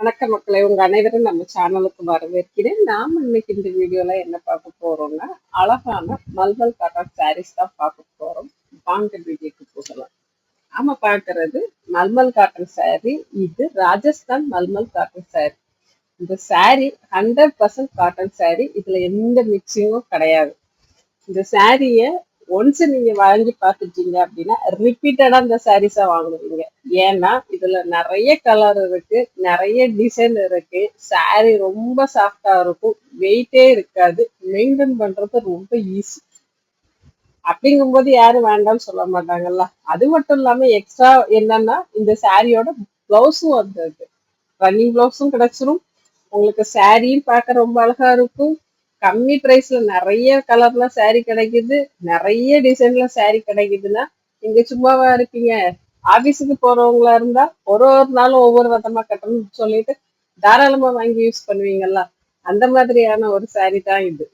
வணக்க மக்களை உங்க அனைவரும் நம்ம சேனலுக்கு வரவேற்கிறேன். நாம இன்னைக்கு இந்த வீடியோல என்ன பார்க்க போறோம்னா அழகான மல்மல் காட்டன் சாரீஸ் தான் பார்க்க போறோம். வாங்க வீடியோக்கு போகலாம். நாம பாக்குறது மல்மல் காட்டன் சாரி இது ராஜஸ்தான் மல்மல் காட்டன் சாரி இந்த sari hundred percent cotton sari இதுல எந்த மிக்சிங்கும் கிடையாது. இந்த சாரிய ஒன்ஸ் நீங்க வாங்கி பார்த்துட்டீங்க அப்படின்னா ரிப்பீட்டடா இந்த சாரீஸை வாங்குவீங்க. ஏன்னா இதுல நிறைய கலர் இருக்கு நிறைய டிசைன் இருக்கு. சாரி ரொம்ப சாஃப்டா இருக்கும் வெயிட்டே இருக்காது. மெயின்டைன் பண்றது ரொம்ப ஈஸி அப்படிங்கும்போது யாரும் வேண்டாம்னு சொல்ல மாட்டாங்கல்ல. அது மட்டும் இல்லாம எக்ஸ்ட்ரா என்னன்னா இந்த சாரியோட பிளவுஸும் வந்திருக்கு ரன்னிங் பிளவுஸும் கிடைச்சிரும். உங்களுக்கு சாரியும் பார்க்க ரொம்ப அழகா இருக்கும். கம்மி பிரைஸ்ல நிறைய கலர்ல saree கிடைக்குது. நிறைய டிசைன்ல saree கிடைக்குதுன்னா நீங்க சும்மாவா இருப்பீங்க ஆபீஸுக்கு போறவங்களா இருந்தா ஒரு ஒரு நாளும் ஒவ்வொரு விதமா கட்டணும்னு சொல்லிட்டு தாராளமா வாங்கி யூஸ் பண்ணுவீங்கல்ல. அந்த மாதிரியான ஒரு saree தான் இது.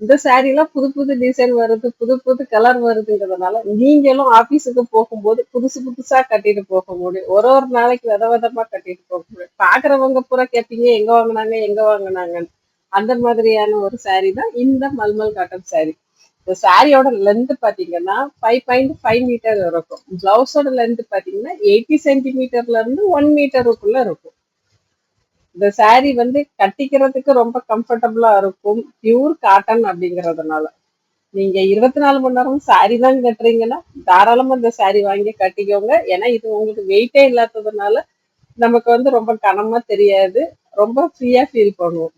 இந்த சாரீலாம் புது புது டிசைன் வருது புது புது கலர் வருதுங்கிறதுனால நீங்களும் ஆபீஸுக்கு போகும்போது புதுசு புதுசா கட்டிட்டு போக முடியும். ஒரு ஒரு நாளைக்கு வித விதமா கட்டிட்டு போக முடியும். பாக்குறவங்க பூரா கேட்பீங்க எங்க வாங்கினாங்க எங்க வாங்கினாங்கன்னு. அந்த மாதிரியான ஒரு saree தான் இந்த மல்மல் காட்டன் saree. இந்த சாரியோட லென்த் பாத்தீங்கன்னா ஃபைவ் பாயிண்ட் ஃபைவ் மீட்டர் இருக்கும். பிளவுஸோட லென்த் பாத்தீங்கன்னா எயிட்டி சென்டிமீட்டர்ல இருந்து ஒன் மீட்டருக்குள்ள இருக்கும். இந்த சாரி வந்து கட்டிக்கிறதுக்கு ரொம்ப கம்ஃபர்டபுளா இருக்கும். பியூர் காட்டன் அப்படிங்கறதுனால. நீங்க இருபத்தி நாலு மணி நேரம் சாரி தான் கட்டுறீங்கன்னா தாராளமா இந்த சாரி வாங்கி கட்டிக்கோங்க. ஏன்னா இது உங்களுக்கு வெயிட்டே இல்லாததுனால நமக்கு வந்து ரொம்ப கனமா தெரியாது. ரொம்ப ஃப்ரீயா ஃபீல் பண்ணுவோம்.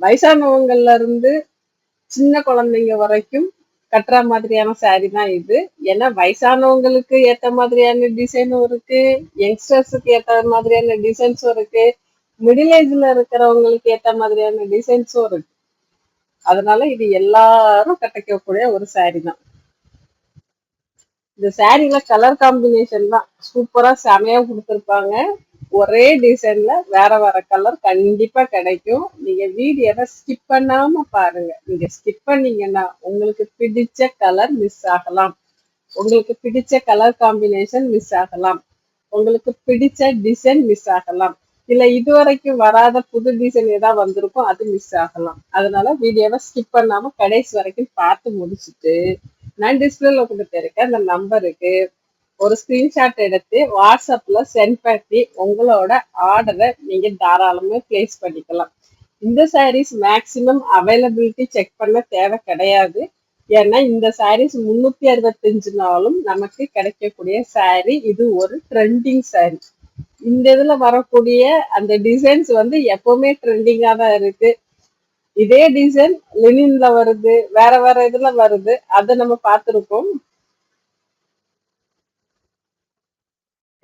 வயசானவங்கள்ல இருந்து சின்ன குழந்தைங்க வரைக்கும் கட்டுற மாதிரியான சாரி தான் இது. ஏன்னா வயசானவங்களுக்கு ஏத்த மாதிரியான டிசைனும் இருக்கு. யங்ஸ்டர்ஸுக்கு ஏத்த மாதிரியான டிசைன்ஸும் இருக்கு. மிடில் ஏஜ்ல இருக்கிறவங்களுக்கு ஏத்த மாதிரியான டிசைன்ஸும் இருக்கு. அதனால இது எல்லாரும் கட்டிக்கக்கூடிய ஒரு சாரி தான். இந்த சாரியில கலர் காம்பினேஷன் தான். சூப்பரா செமையா கொடுத்துருப்பாங்க. ஒரே டிசைன்ல வேற வேற கலர் கண்டிப்பா கிடைக்கும். நீங்க வீடியோவை ஸ்கிப் பண்ணாம பாருங்க. நீங்க ஸ்கிப் பண்ணீங்கன்னா உங்களுக்கு பிடிச்ச கலர் மிஸ் ஆகலாம். உங்களுக்கு பிடிச்ச கலர் காம்பினேஷன் மிஸ் ஆகலாம். உங்களுக்கு பிடிச்ச டிசைன் மிஸ் ஆகலாம். இல்ல இதுவரைக்கும் வராத புது டிசைன் ஏதாவது வந்திருக்கும் அது மிஸ் ஆகலாம். அதனால வீடியோவை ஸ்கிப் பண்ணாம கடைசி வரைக்கும் பார்த்து முடிச்சுட்டு நான் டிஸ்பிளேல கொடுத்துருக்கேன் அந்த நம்பருக்கு ஒரு ஸ்கிரீன்ஷாட் எடுத்து வாட்ஸ்அப்பில் சென்ட் பண்ணி உங்களோட ஆர்டரை நீங்கள் தாராளமாக பிளேஸ் பண்ணிக்கலாம். இந்த சாரீஸ் மேக்சிமம் அவைலபிலிட்டி செக் பண்ண தேவை கிடையாது. ஏன்னா இந்த சாரீஸ் முந்நூற்றி அறுபத்தஞ்சு நாளும் நமக்கு கிடைக்கக்கூடிய சாரீ இது ஒரு ட்ரெண்டிங் சாரீ இந்த இதில் வரக்கூடிய அந்த டிசைன்ஸ் வந்து எப்போவுமே ட்ரெண்டிங்காக தான் இருக்குது இதே டிசைன் லினின்ல வருது வேற வேற இதுல வருது. அதை நம்ம பார்த்துருக்கோம்.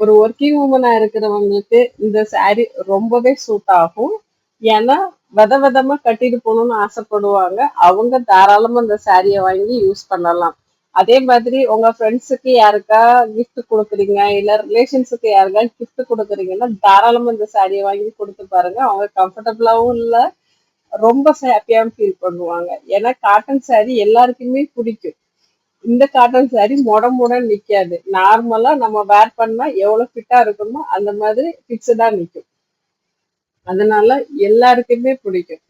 ஒரு ஒர்க்கிங் உமனா இருக்கிறவங்களுக்கு இந்த சாரி ரொம்பவே சூட் ஆகும். ஏன்னா வித விதமா கட்டிட்டு போகணும்னு ஆசைப்படுவாங்க. அவங்க தாராளமா இந்த சாரியை வாங்கி யூஸ் பண்ணலாம். அதே மாதிரி உங்க ஃப்ரெண்ட்ஸுக்கு யாருக்கா கிஃப்ட் கொடுக்குறீங்க இல்ல ரிலேஷன்ஸுக்கு யாருக்கா கிஃப்ட் கொடுக்குறீங்கன்னா தாராளமா இந்த சாரியை வாங்கி கொடுத்து பாருங்க. அவங்க கம்ஃபர்டபுளாவும் இல்லை ரொம்ப ஹாப்பியாகவும் ஃபீல் பண்ணுவாங்க. ஏன்னா காட்டன் சாரி எல்லாருக்குமே பிடிக்கும். இந்த காட்டன் சாரி முட மொட நிக்காது நார்மலா நம்ம வேர் பண்ணா எவ்வளவு ஃபிட்டா இருக்கணுமோ அந்த மாதிரி ஃபிக்ஸ்டா நிக்கும். அதனால எல்லாருக்குமே பிடிக்கும்.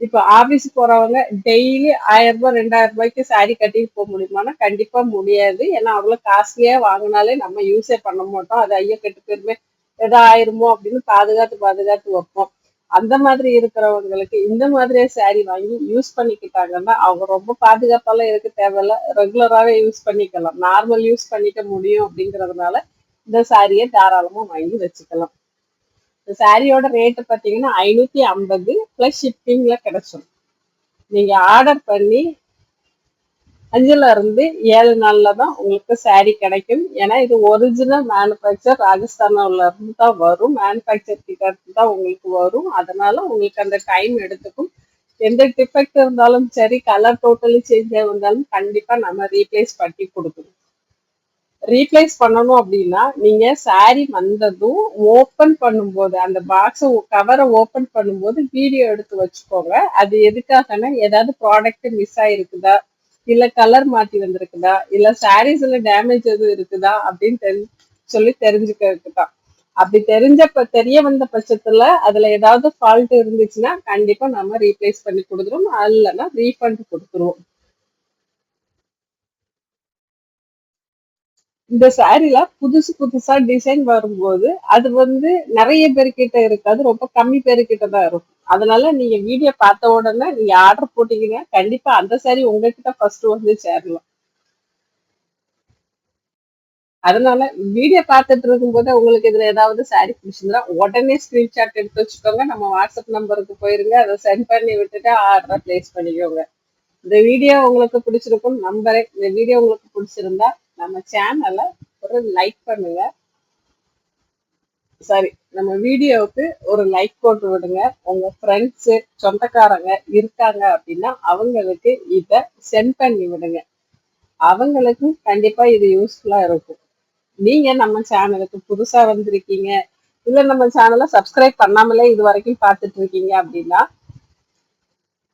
இப்ப ஆபீஸ் போறவங்க டெய்லி ஆயிரம் ரூபாய் ரெண்டாயிரம் ரூபாய்க்கு சாரி கட்டிட்டு போக முடியுமானா கண்டிப்பா முடியாது. ஏன்னா அவ்வளவு காஸ்ட்லியா வாங்கினாலே நம்ம யூஸே பண்ண மாட்டோம். அது ஐயோ கெட்டு போயிருமே ஏதோ ஆயிருமோ அப்படின்னு பாதுகாத்து பாதுகாத்து வைப்போம். அந்த மாதிரி இருக்கிறவங்களுக்கு இந்த மாதிரியே சாரி வாங்கி யூஸ் பண்ணிக்கிட்டாங்கன்னா அவங்க ரொம்ப பாதுகாப்பெல்லாம் இருக்க தேவையில்ல. ரெகுலராகவே யூஸ் பண்ணிக்கலாம். நார்மல் யூஸ் பண்ணிக்க முடியும் அப்படிங்கிறதுனால இந்த சாரியை தாராளமாக வாங்கி வச்சுக்கலாம். இந்த சாரியோட ரேட்டு பார்த்தீங்கன்னா ஐநூற்றி ஐம்பது ப்ளஸ் ஷிப்பிங்கில் கிடைச்சிடும் நீங்கள் ஆர்டர் பண்ணி அஞ்சுல இருந்து ஏழு நாள்ல தான் உங்களுக்கு saree கிடைக்கும். ஏன்னா இது ஒரிஜினல் மேனுஃபேக்சர் ராஜஸ்தான்ல இருந்து தான் வரும். மேனுஃபேக்சர் கிட்ட இருந்து தான் உங்களுக்கு வரும். அதனால உங்களுக்கு அந்த டைம் எடுத்துக்கும். எந்த டிஃபெக்ட் இருந்தாலும் சரி கலர் டோட்டலி சேஞ்ச் இருந்தாலும் கண்டிப்பா நம்ம ரீப்ளேஸ் பண்ணி கொடுக்கணும். ரீப்ளேஸ் பண்ணணும் அப்படின்னா நீங்க சாரி வந்ததும் ஓபன் பண்ணும்போது அந்த பாக்ஸை கவரை ஓபன் பண்ணும்போது வீடியோ எடுத்து வச்சுக்கோங்க. அது எதுக்காகனா ஏதாவது ப்ராடக்ட் மிஸ் ஆயிருக்குதா இல்ல கலர் மாத்தி வந்திருக்குதா? இல்ல சாரீஸ்ல டேமேஜ் எதுவும் இருக்குதா? அப்படின்னு தெரி சொல்லி தெரிஞ்சுக்கிறதுக்கு தான் அப்படி தெரிஞ்ச தெரிய வந்த பட்சத்துல அதுல ஏதாவது ஃபால்ட் இருந்துச்சுன்னா கண்டிப்பா நம்ம ரீப்ளேஸ் பண்ணி கொடுத்துருவோம். அல்லனா ரீஃபண்ட் கொடுத்துருவோம். இந்த சாரில புதுசு புதுசா டிசைன் வரும்போது அது வந்து நிறைய பேர்கிட்ட இருக்காது. ரொம்ப கம்மி பேர்கிட்ட தான் இருக்கும். அதனால நீங்க வீடியோ பார்த்த உடனே நீங்க ஆர்டர் போட்டீங்கன்னா கண்டிப்பா அந்த சாரி உங்ககிட்ட ஃபர்ஸ்ட் வந்து சேரலாம் அதனால வீடியோ பார்த்துட்டு இருக்கும்போது உங்களுக்கு இதுல ஏதாவது சாரி பிடிச்சிருந்தா உடனே ஸ்கிரீன்ஷாட் எடுத்து வச்சுக்கோங்க. நம்ம வாட்ஸ்அப் நம்பருக்கு போயிருங்க. அதை சென்ட் பண்ணி விட்டுட்டு ஆர்டரை பிளேஸ் பண்ணிக்கோங்க. இந்த வீடியோ உங்களுக்கு பிடிச்சிருக்கும் நம்பரே இந்த வீடியோ உங்களுக்கு பிடிச்சிருந்தா நம்ம சேனலை ஒரு லைக் பண்ணுங்க. சாரி நம்ம வீடியோவுக்கு ஒரு லைக் போட்டு விடுங்க. உங்க ஃப்ரெண்ட்ஸு சொந்தக்காரங்க இருக்காங்க அப்படின்னா அவங்களுக்கு இதை சென்ட் பண்ணி விடுங்க. அவங்களுக்கு கண்டிப்பா இது யூஸ்ஃபுல்லா இருக்கும். நீங்க நம்ம சேனலுக்கு புதுசா வந்திருக்கீங்க இல்ல நம்ம சேனலை சப்ஸ்கிரைப் பண்ணாமலே இது வரைக்கும் பார்த்துட்டு இருக்கீங்க அப்படின்னா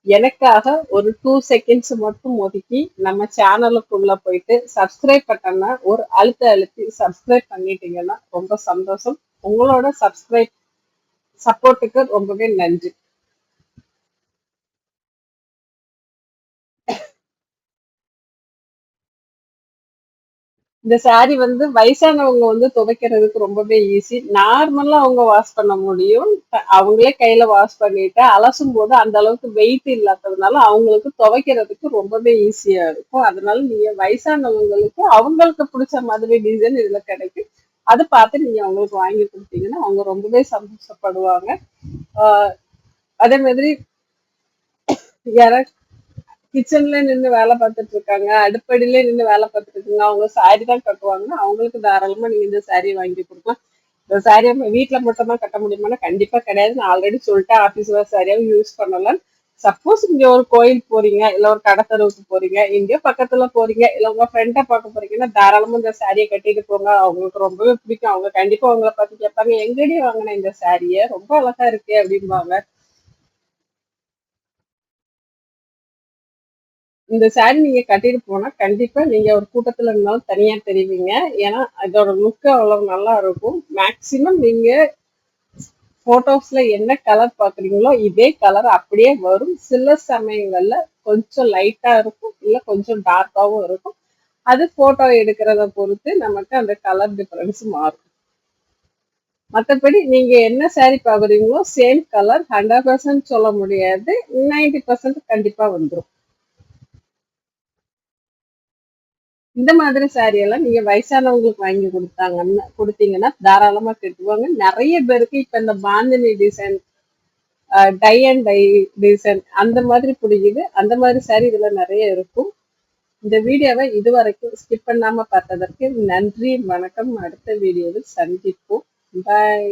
எனக்காக ஒரு டூ செகண்ட்ஸ் மட்டும் ஒதுக்கி நம்ம சேனலுக்குள்ள போயிட்டு சப்ஸ்கிரைப் பட்டோம்னா ஒரு அழுத்த அழுத்தி சப்ஸ்கிரைப் பண்ணிட்டீங்கன்னா ரொம்ப சந்தோஷம். உங்களோட சப்ஸ்கிரைப் சப்போர்ட்டுக்கு ரொம்பவே நன்றி. இந்த சாரி வந்து வயசானவங்க வந்து துவைக்கிறதுக்கு ரொம்பவே ஈஸி நார்மலா அவங்க வாஷ் பண்ண முடியும். அவங்களே கையில வாஷ் பண்ணிட்டு அலசும் போது அந்த அளவுக்கு வெயிட் இல்லாததுனால அவங்களுக்கு துவைக்கிறதுக்கு ரொம்பவே ஈஸியா இருக்கும். அதனால நீங்க வயசானவங்களுக்கு அவங்களுக்கு பிடிச்ச மாதிரி டிசைன் இதுல கிடைக்கும். அதை பார்த்து நீங்க அவங்களுக்கு வாங்கி கொடுத்தீங்கன்னா அவங்க ரொம்பவே சந்தோஷப்படுவாங்க. ஆஹ் அதே மாதிரி யாராவது கிச்சன்ல நின்று வேலை பார்த்துட்டு இருக்காங்க அடுப்படியில நின்று வேலை பார்த்துட்டு இருக்காங்க அவங்க சாரி தான் கட்டுவாங்கன்னா அவங்களுக்கு தாராளமா நீங்க இந்த சாரியை வாங்கி கொடுக்கலாம். இந்த சாரியை வீட்டுல மட்டும்தான் கட்ட முடியுமானா கண்டிப்பா கிடையாது. நான் ஆல்ரெடி சொல்லிட்டேன் ஆபீஸ் வேர் சாரியாவும் யூஸ் பண்ணலாம் சப்போஸ் இங்க ஒரு கோயில் போறீங்க இல்ல ஒரு கடத்தருவுக்கு போறீங்க இங்க பக்கத்துல போறீங்க இல்ல உங்க ஃப்ரெண்டை பார்க்க போறீங்கன்னா தாராளமா இந்த சாரியை கட்டிட்டு போங்க. அவங்களுக்கு ரொம்பவே பிடிக்கும். அவங்க கண்டிப்பா அவங்கள பார்த்து கேட்பாங்க. எங்கடி வாங்கின இந்த சாரிய ரொம்ப அழகா இருக்கு அப்படிம்பாங்க. இந்த சாரி நீங்க கட்டிட்டு போனா கண்டிப்பா நீங்க ஒரு கூட்டத்துல இருந்தாலும் தனியா தெரிவிங்க. ஏன்னா அதோட லுக் அவ்வளவு நல்லா இருக்கும். மேக்சிமம் நீங்க போட்டோஸ்ல என்ன கலர் பாக்குறீங்களோ இதே கலர் அப்படியே வரும். சில சமயங்கள்ல கொஞ்சம் லைட்டா இருக்கும் இல்ல கொஞ்சம் டார்க்காவும் இருக்கும். அது போட்டோ எடுக்கிறத பொறுத்து நமக்கு அந்த கலர் டிஃபரன்ஸ் மாறும். மற்றபடி நீங்க என்ன சாரி பாக்குறீங்களோ சேம் கலர் ஹண்ட்ரட் பர்சன்ட் சொல்ல முடியாது. நைன்டி பர்சன்ட் கண்டிப்பா வந்துடும் இந்த மாதிரி சாரி எல்லாம் நீங்க வயசானவங்களுக்கு வாங்கி கொடுத்தாங்கன்னா கொடுத்தீங்கன்னா தாராளமா கட்டுவாங்க. நிறைய பேருக்கு இப்ப இந்த bandhani design tie and dye design அந்த மாதிரி பிடிக்குது அந்த மாதிரி சாரி இதுல நிறைய இருக்கும். இந்த வீடியோவை இதுவரைக்கும் ஸ்கிப் பண்ணாம பார்த்ததற்கு நன்றி வணக்கம். அடுத்த வீடியோவில் சந்திப்போம். பாய்